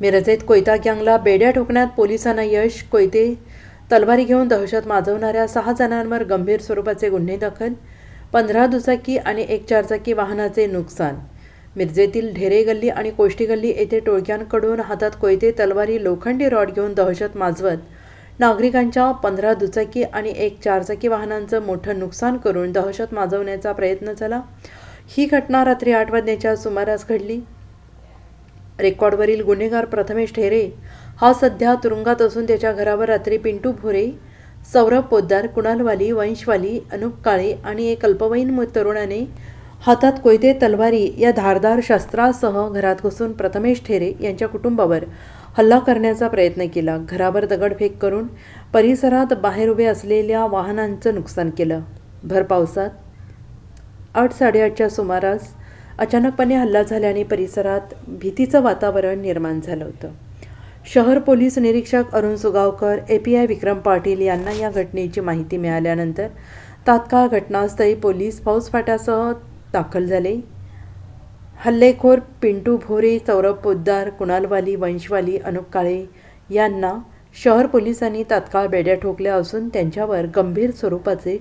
मिरजेत कोयता गँगला बेड्या ठोकण्यात पोलिसांना यश कोयते तलवारी घेऊन दहशत माजवणाऱ्या सहा जणांवर गंभीर स्वरूपाचे गुन्हे दाखल पंधरा दुचाकी आणि एक चारचाकी वाहनाचे नुकसान. मिरजेतील ढेरे गल्ली आणि कोष्टी गल्ली येथे टोळक्यांकडून हातात कोयते तलवारी लोखंडी रॉड घेऊन दहशत माजवत नागरिकांच्या पंधरा दुचाकी आणि एक चारचाकी वाहनांचं मोठं नुकसान करून दहशत माजवण्याचा प्रयत्न झाला. ही घटना रात्री आठ वाजण्याच्या सुमारास घडली. रेकॉर्डवरील गुन्हेगार प्रथमेश ठेरे हा सध्या तुरुंगात असून त्याच्या घरावर रात्री पिंटू भोरे सौरभ पोद्दार कुणालवाली वंशवाली अनुप काळे आणि एक अल्पवयीन तरुणाने हातात कोयते तलवारी या धारदार शस्त्रासह घरात घुसून प्रथमेश ठेरे यांच्या कुटुंबावर हल्ला करण्याचा प्रयत्न केला. घरावर दगडफेक करून परिसरात बाहेर उभे असलेल्या वाहनांचं नुकसान केलं. भर पावसात आठ साडेआठच्या सुमारास अचानकपणे हल्ला झाल्याने परिसरात भीतीचं वातावरण निर्माण झालं होतं. शहर पोलीस निरीक्षक Arun Sugavkar A P I Vikram Patil यांना या घटनेची माहिती मिळाल्यानंतर तात्काळ घटनास्थळी पोलीस फौजफाट्यासह दाखल झाले. हल्लेखोर पिंटू भोरे सौरभ पोद्दार कुणालवाली वंशवाली अनुप काळे यांना शहर पोलिसांनी तात्काळ बेड्या ठोकल्या असून त्यांच्यावर गंभीर स्वरूपाचे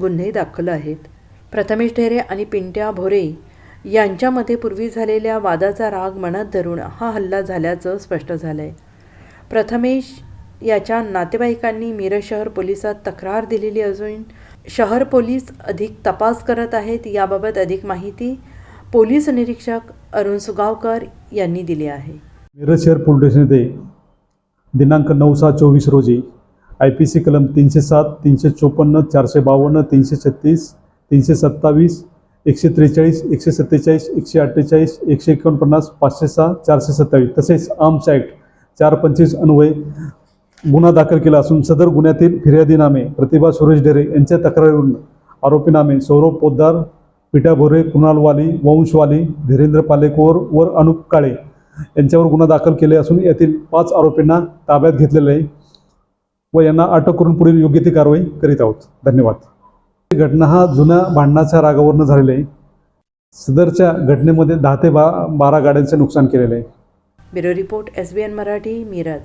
गुन्हे दाखल आहेत. प्रथमेश ढेरे आणि पिंट्या भोरे यांच्यामध्ये पूर्वी झालेल्या वादाचा राग मनात धरून हा हल्ला झाल्याचं स्पष्ट झालं आहे प्रथमेश याच्या नातेवाईकांनी मिरज शहर पोलिसात तक्रार दिलेली असून शहर पोलीस अधिक तपास करत आहेत याबाबत अधिक माहिती पोलीस निरीक्षक अरुण सुगावकर यांनी दिली आहे. मिरज शहर पोलीस स्टेशन येथे दिनांक नऊ सहा चोवीस रोजी आय पी सी कलम तीनशे सात तीनशे चोपन्न चारशे बावन्न तीनशे छत्तीस तीनशे सत्तावीस एकशे त्रेचाळीस एकशे सत्तेचाळीस एकशे अठ्ठेचाळीस एकशे एकोणपन्नास पाचशे सहा चारशे सत्तावीस. तसेच आर्म्स ॲक्ट चार पंचवीस अन्वये गुन्हा दाखल केला असून सदर गुन्ह्यातील फिर्यादीनामे प्रतिभा सुरेश डेरे यांच्या तक्रारीवरून आरोपीनामे सौरभ पोद्दार पिठा भोरे कुणालवाली वंशवाली धीरेंद्र पालेकोर वर अनुप काळे यांच्यावर गुन्हा दाखल केले असून यातील पाच आरोपींना ताब्यात घेतलेले आहे. व यांना अटक करून पुढील योग्य ती कारवाई करीत आहोत. धन्यवाद. घटना हा जुन्या भांडणाच्या रागावरनं झालेला आहे. सदरच्या घटनेमध्ये दहा ते बा बारा गाड्यांचे नुकसान केलेले आहे. Bureau report S B N Marathi Miraj.